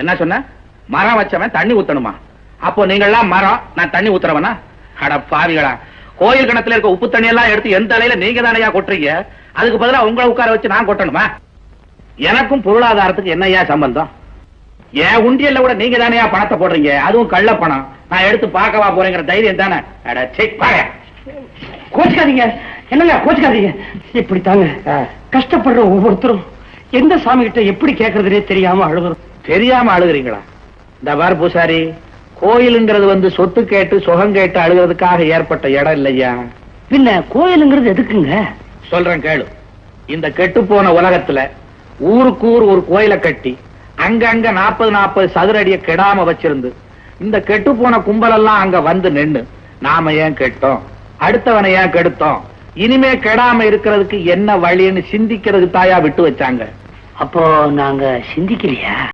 என்ன சொன்ன? மரம் வச்சவன் தண்ணி ஊத்தணுமா? அப்போ நீங்கள்லாம் மரம் நான் தண்ணி ஊத்துறவனா? அட பாவிகளா கோயில் கிணத்துல இருக்க உப்பு தண்ணி எல்லாம் எடுத்து எந்த தலையில நீங்க தானையா கொட்டுறீங்க? அதுக்கு பதிலா உங்களை உட்கார வச்சு நான் கொட்டணுமா? எனக்கும் பொருளாதாரத்துக்கு என்னய்யா சம்பந்தம்? என் உண்டியல்ல கூட நீங்க தானையா பணத்தை போடுறீங்க? அதுவும் கள்ள பணம். நான் எடுத்து பார்க்கவா போறேங்கிற தைரியம் தானே? அட செக் பாரு கோச்சுக்காதீங்க. என்னங்க கோச்சுக்காதீங்க. இப்படி தாங்க கஷ்டப்படுற ஒவ்வொருத்தரும் எந்த சாமி கிட்ட எப்படி கேட்கறதுனே தெரியாம அழுகுறோம். தெரியாம அழுகுறீங்களா? இந்த பார் பூசாரி கோயிலுங்கிறது வந்து சொத்து கேட்டு சுகம் கேட்டு அழுகிறதுக்காக ஏற்பட்ட இடம் இல்லையா? பின்ன கோயிலுங்கிறது எதுக்குங்க? சொல்றேன் கேளு. இந்த கெட்டு போன உலகத்துல ஊருக்கு ஊர் ஒரு கோயிலை கட்டி அங்கங்க நாற்பது நாற்பது சதுர அடிய கெடாம வச்சிருந்து இந்த கெட்டு போன கும்பலெல்லாம் அங்க வந்து நின்னு நாம ஏன் கெட்டோம்? அடுத்தவனை ஏன் கெடுத்தோம்? இனிமே கெடாம இருக்கிறதுக்கு என்ன வழின்னு சிந்திக்கிறதுக்கு தாயா விட்டு வச்சாங்க. அப்போ நாங்க சிந்திக்கலையா?